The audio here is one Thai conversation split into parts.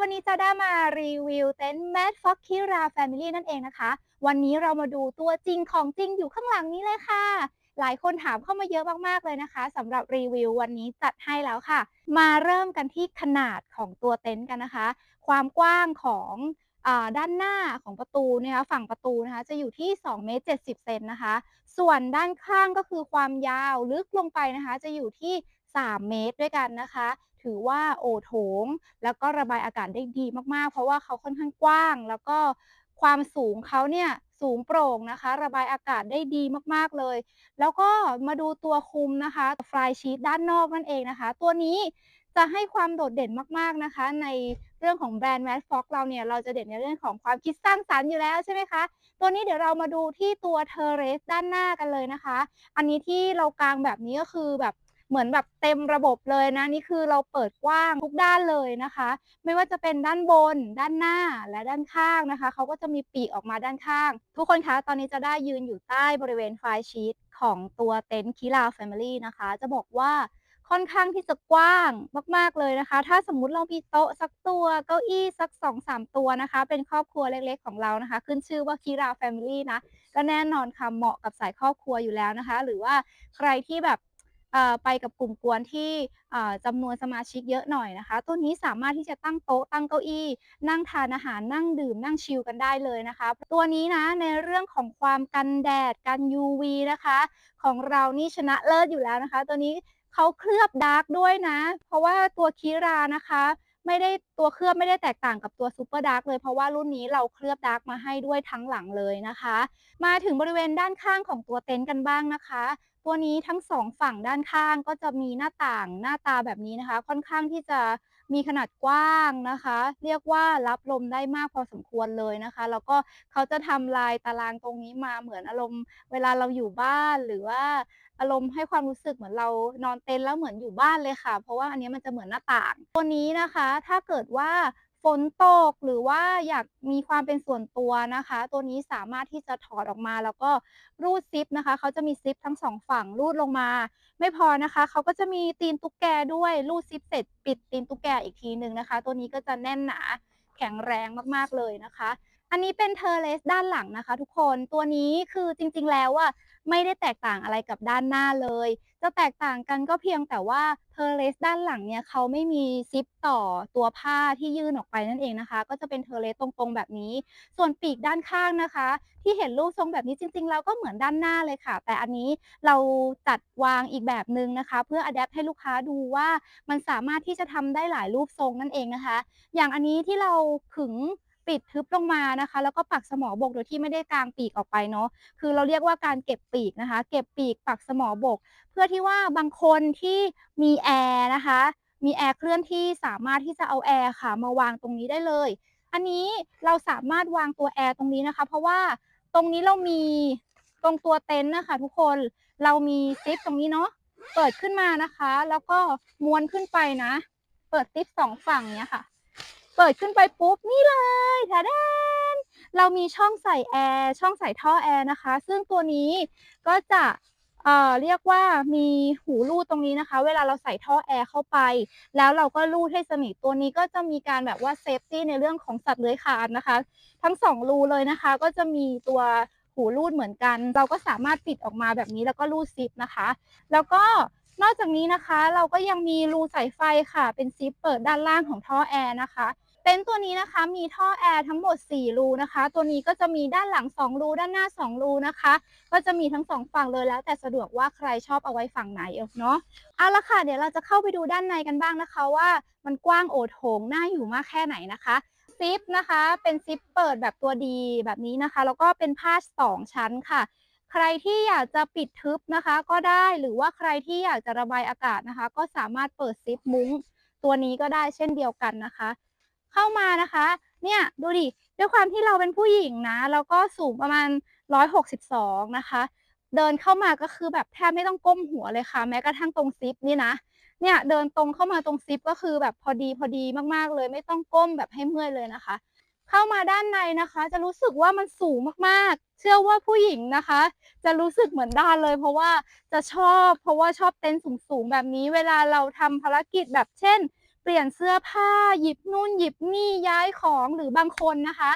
วันนี้จะได้มารีวิวเต็นท์ Mad Fox Kira Family นั่นเองนะคะ วันนี้เรามาดูตัวจริงของจริงอยู่ข้างหลังนี้เลยค่ะ หลายคนถามเข้ามาเยอะมากๆเลยนะคะสำหรับรีวิววันนี้จัดให้แล้วค่ะ มาเริ่มกันที่ขนาดของตัวเต็นท์กันนะคะ ความกว้างของด้านหน้าของประตูนะคะฝั่งประตูนะคะจะอยู่ที่2เมตร70เซนนะคะ ส่วนด้านข้างก็คือความยาวลึกลงไปนะคะ จะอยู่ที่ 3 เมตรด้วยกันนะคะ ถือว่าโอโถง แล้วก็ระบายอากาศได้ดีมากๆ เพราะว่าเขาค่อนข้างกว้าง แล้วก็ความสูงเขาเนี่ยสูงโปร่งนะคะ ระบายอากาศได้ดีมากๆเลย แล้วก็มาดูตัวคุมนะคะฟลายชีตด้านนอกนั่นเองนะคะ ตัวนี้จะให้ความโดดเด่นมากๆนะคะ ในเรื่องของแบรนด์ Mad Fox เราเนี่ยเราจะเด่นในเรื่องของความคิดสร้างสรรค์อยู่แล้วใช่ไหมคะ ตัวนี้เดี๋ยวเรามาดูที่ตัวเทอร์เรสด้านหน้ากันเลยนะคะ อันนี้ที่เรากางแบบนี้ก็คือแบบ เหมือนแบบเต็มระบบเลยนะนี่คือเราเปิดกว้างทุกด้านเลยนะคะ ไม่ว่าจะเป็นด้านบน ด้านหน้าและด้านข้างนะคะเขาก็จะมีปีกออกมาด้านข้าง ทุกคนคะตอนนี้จะได้ยืนอยู่ใต้บริเวณไฟชีตของตัวเต็นท์คิลาแฟมิลี่นะคะ จะบอกว่าค่อนข้างที่จะกว้างมาก ๆ เลยนะคะ ถ้าสมมุติเรามีโต๊ะสักตัวเก้าอี้สัก2อสตัวนะคะ เป็นครอบครัวเล็กๆของเรานะคะ ขึ้นชื่อว่าคิราแฟมิลี่นะ ก็แน่นอนค่ะ เหมาะกับสายครอบครัวอยู่แล้วนะคะ หรือว่าใครที่แบบ ไปกับกลุ่มกวนที่จำนวนสมาชิกเยอะหน่อยนะคะ ตัวนี้สามารถที่จะตั้งโต๊ะตั้งเก้าอี้ นั่งทานอาหารนั่งดื่มนั่งชิลกันได้เลยนะคะ ตัวนี้นะในเรื่องของความกันแดดกัน UV นะคะ ของเรานี่ชนะเลิศอยู่แล้วนะคะ ตัวนี้เขาเคลือบดาร์กด้วยนะ เพราะว่าตัวคิรานะคะไม่ได้ตัวเคลือบไม่ได้แตกต่างกับตัวซูเปอร์ดาร์กเลยเพราะว่ารุ่นนี้เราเคลือบดาร์กมาให้ด้วยทั้งหลังเลยนะคะ มาถึงบริเวณด้านข้างของตัวเต็นท์กันบ้างนะคะ ตัวนี้ทั้งสองฝั่งด้านข้างก็จะมีหน้าต่างหน้าตาแบบนี้นะคะ ค่อนข้างที่จะมีขนาดกว้างนะคะ เรียกว่ารับลมได้มากพอสมควรเลยนะคะ แล้วก็เขาจะทำลายตารางตรงนี้มาเหมือนอารมณ์ เวลาเราอยู่บ้านหรือว่าอารมณ์ให้ความรู้สึกเหมือนเรานอนเต็นท์แล้วเหมือนอยู่บ้านเลยค่ะ เพราะว่าอันนี้มันจะเหมือนหน้าต่าง ตัวนี้นะคะ ถ้าเกิดว่า ฝนตกหรือว่าอยากมีความเป็นส่วนตัวนะคะ ตัวนี้สามารถที่จะถอดออกมาแล้วก็รูดซิปนะคะเขาจะมีซิปทั้งสองฝั่งรูดลงมา ไม่พอนะคะเขาก็จะมีตีนตุ๊กแกด้วยรูดซิปเสร็จปิดตีนตุ๊กแกอีกทีหนึ่งนะคะ ตัวนี้ก็จะแน่นหนาแข็งแรงมากๆเลยนะคะ อันนี้เป็นเทอร์เลสด้านหลังนะคะ ทุกคนตัวนี้คือจริงๆแล้วอะ ไม่ได้แตกต่างอะไรกับด้านหน้าเลย จะแตกต่างกันก็เพียงแต่ว่าเทอร์เลสด้านหลังเนี่ยเขาไม่มีซิปต่อตัวผ้าที่ยื่นออกไปนั่นเองนะคะ ก็จะเป็นเทอร์เลสตรงๆแบบนี้ ส่วนปีกด้านข้างนะคะ ที่เห็นรูปทรงแบบนี้จริงๆแล้วก็เหมือนด้านหน้าเลยค่ะ แต่อันนี้เราจัดวางอีกแบบหนึ่งนะคะ เพื่ออัดแอปให้ลูกค้าดูว่ามันสามารถที่จะทำได้หลายรูปทรงนั่นเองนะคะ อย่างอันนี้ที่เราขึง ปิดทึบลงมานะคะ แล้วก็ปักสมอบกโดยที่ไม่ได้กางปีกออกไปเนาะคือเราเรียกว่าการเก็บปีกนะคะ เก็บปีกปักสมอบก เพื่อที่ว่าบางคนที่มีแอร์นะคะ มีแอร์เคลื่อนที่สามารถที่จะเอาแอร์ค่ะ มาวางตรงนี้ได้เลย อันนี้เราสามารถวางตัวแอร์ตรงนี้นะคะ เพราะว่าตรงนี้เรามีตรงตัวเต็นท์นะคะทุกคนเรามีซิปตรงนี้เนาะเปิดขึ้นมานะคะ แล้วก็ม้วนขึ้นไปนะ เปิดซิปสองฝั่งเนี้ยค่ะ เปิดขึ้นไปปุ๊บนี่เลยทาดนเรามีช่องใส่แอร์ช่องใส่ท่อแอร์นะคะ ซึ่งตัวนี้ก็จะเอ่อเรียกว่ามีหูรูดตรงนี้นะคะ เวลาเราใส่ท่อแอร์เข้าไป แล้วเราก็รูดให้สนิทตัวนี้ก็จะมีการแบบว่าเซฟตี้ในเรื่องของสัตว์เลื้อยคลานนะคะ ทั้งสองรูเลยนะคะ ก็จะมีตัวหูรูดเหมือนกัน เราก็สามารถปิดออกมาแบบนี้แล้วก็รูดซิปนะคะ แล้วก็นอกจากนี้นะคะ เราก็ยังมีรูใส่ไฟค่ะ เป็นซิปเปิดด้านล่างของท่อแอร์นะคะ เต็นท์ตัวนี้นะคะมีท่อแอร์ทั้งหมด 4 รูนะคะ ตัวนี้ก็จะมีด้านหลัง 2 รูด้านหน้า 2 รูนะคะ ก็จะมีทั้ง 2 ฝั่งเลยแล้ว แต่สะดวกว่าใครชอบเอาไว้ฝั่งไหนเนาะเอาละค่ะ เดี๋ยวเราจะเข้าไปดูด้านในกันบ้างนะคะ ว่ามันกว้างโอโถงน่าอยู่มากแค่ไหนนะคะซิปนะคะเป็นซิปเปิดแบบตัวดีแบบนี้นะคะ แล้วก็เป็นผ้า2ชั้นค่ะ ใครที่อยากจะปิดทึบนะคะ ก็ได้หรือว่าใครที่อยากจะระบายอากาศนะคะ ก็สามารถเปิดซิปมุ้งตัวนี้ก็ได้เช่นเดียวกันนะคะ เข้ามานะคะ เนี่ยดูดิ ด้วยความที่เราเป็นผู้หญิงนะแล้วก็สูงประมาณ 162 นะคะ เดินเข้ามาก็คือแบบแทบไม่ต้องก้มหัวเลยค่ะ แม้กระทั่งตรงซิปนี่นะ เนี่ยเดินตรงเข้ามาตรงซิปก็คือแบบพอดีพอดีมากๆเลย ไม่ต้องก้มแบบให้เมื่อยเลยนะคะ เข้ามาด้านในนะคะ จะรู้สึกว่ามันสูงมากๆ เชื่อว่าผู้หญิงนะคะ จะรู้สึกเหมือนด้านเลย เพราะว่าจะชอบ เพราะว่าชอบเต็นท์สูงๆแบบนี้ เวลาเราทำภารกิจแบบเช่น เปลี่ยนเสื้อผ้าหยิบนู่นหยิบนี่ย้ายของหรือบางคนนะคะ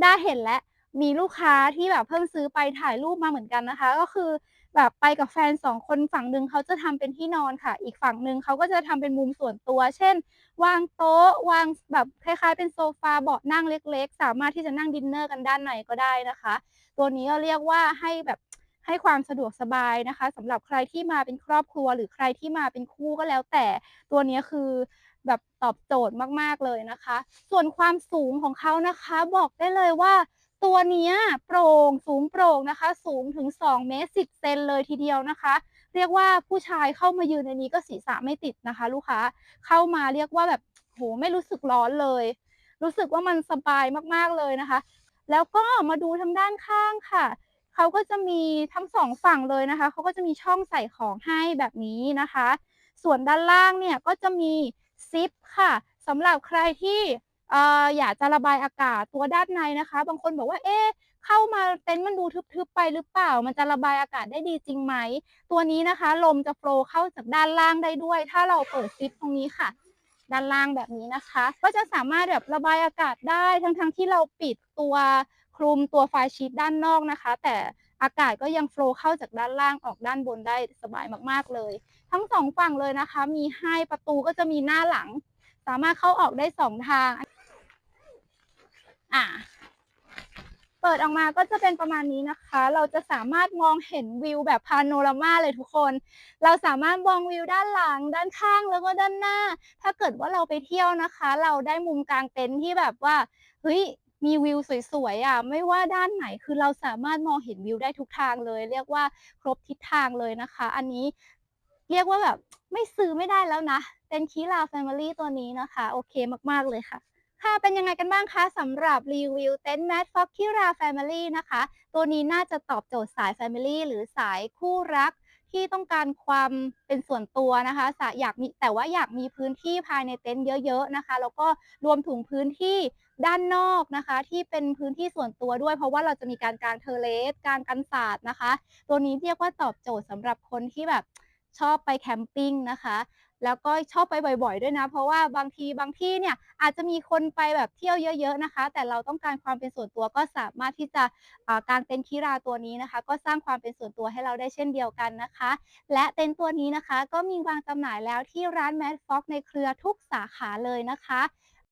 ได้เห็นแล้วมีลูกค้าที่แบบเพิ่งซื้อไปถ่ายรูปมาเหมือนกันนะคะ ก็คือแบบไปกับแฟน2คนฝั่งหนึ่งเขาจะทำเป็นที่นอนค่ะ อีกฝั่งหนึ่งเขาก็จะทำเป็นมุมส่วนตัว เช่น วางโต๊ะวางแบบคล้ายๆ เป็นโซฟาเบาะนั่งเล็ก ๆ สามารถที่จะนั่งดินเนอร์กันด้านในก็ได้นะคะ ตัวนี้ก็เรียกว่าให้แบบให้ความสะดวกสบายนะคะสำหรับใครที่มาเป็นครอบครัว หรือใครที่มาเป็นคู่ก็แล้วแต่ตัวนี้คือ แบบตอบโจทย์มากๆเลยนะคะ ส่วนความสูงของเขานะคะบอกได้เลยว่าตัวนี้โปร่งสูงโปร่งนะคะ สูงถึง2เมตร10เซนเลยทีเดียวนะคะ เรียกว่าผู้ชายเข้ามายืนในนี้ก็ศีรษะไม่ติดนะคะ ลูกค้าเข้ามาเรียกว่าแบบโอ้โฮไม่รู้สึกร้อนเลย รู้สึกว่ามันสบายมากๆเลยนะคะ แล้วก็มาดูทางด้านข้างค่ะเขาก็จะมีทั้ง2ฝั่งเลยนะคะเขาก็จะมีช่องใส่ของให้แบบนี้นะคะ ส่วนด้านล่างเนี่ยก็จะมี ซิปค่ะสำหรับใครที่ออยากจะระบายอากาศตัวด้านในนะคะ บางคนบอกว่า"เอ๊ะเข้ามาเต็นท์มันดูทึบๆไปหรือเปล่า?มันจะระบายอากาศได้ดีจริงไหม?"ตัวนี้นะคะ ลมจะโฟล์เข้าจากด้านล่างได้ด้วย ถ้าเราเปิดซิปตรงนี้ค่ะ ด้านล่างแบบนี้นะคะ ก็จะสามารถแบบระบายอากาศได้ทั้งๆที่เราปิดตัวคลุมตัวไฟชีตด้านนอกนะคะ แต่ อากาศก็ยังโฟลว์เข้าจากด้านล่างออกด้านบนได้สบายมากๆเลย ทั้ง2ฝั่งเลยนะคะ มีให้ประตูก็จะมีหน้าหลัง สามารถเข้าออกได้2ทางอ่าเปิดออกมาก็จะเป็นประมาณนี้นะคะ เราจะสามารถมองเห็นวิวแบบ Panorama เลยทุกคน เราสามารถมองวิวด้านหลัง ด้านข้างแล้วก็ด้านหน้า ถ้าเกิดว่าเราไปเที่ยวนะคะ เราได้มุมกลางเต็นท์ที่แบบว่า เฮ้ย มีวิวสวยๆอะไม่ว่าด้านไหนคือเราสามารถมองเห็นวิวได้ทุกทางเลย เรียกว่าครบทิศทางเลยนะคะ อันนี้เรียกว่าแบบไม่ซื้อไม่ได้แล้วนะเต็นท์ Kira Family ตัวนี้นะคะ โอเคมากๆเลยค่ะค่ะเป็นยังไงกันบ้างคะสำหรับรีวิวเต็นท์ Mad Fox Kira Family นะคะ ตัวนี้น่าจะตอบโจทย์สายแฟมิลี่หรือสายคู่รัก ที่ต้องการความเป็นส่วนตัวนะคะสะอยากมีแต่ว่าอยากมีพื้นที่ภายในเต็นท์เยอะๆนะคะ แล้วก็รวมถึงพื้นที่ด้านนอกนะคะ ที่เป็นพื้นที่ส่วนตัวด้วย เพราะว่าเราจะมีการกางเทอเลสกางกันศาสตร์นะคะ ตัวนี้เรียกว่าตอบโจทย์สำหรับคนที่แบบชอบไปแคมปิ้งนะคะ แล้วก็ชอบไปบ่อย ๆ ด้วยนะ เพราะว่าบางทีบางที่เนี่ยอาจจะมีคนไปแบบเที่ยวเยอะๆนะคะ แต่เราต้องการความเป็นส่วนตัวก็สามารถที่จะกางเต็นท์ Kira ตัวนี้นะคะ ก็สร้างความเป็นส่วนตัวให้เราได้เช่นเดียวกันนะคะ และเต็นท์ตัวนี้นะคะ ก็มีวางจำหน่ายแล้วที่ร้านแมทฟ็อกในเครือทุกสาขาเลยนะคะ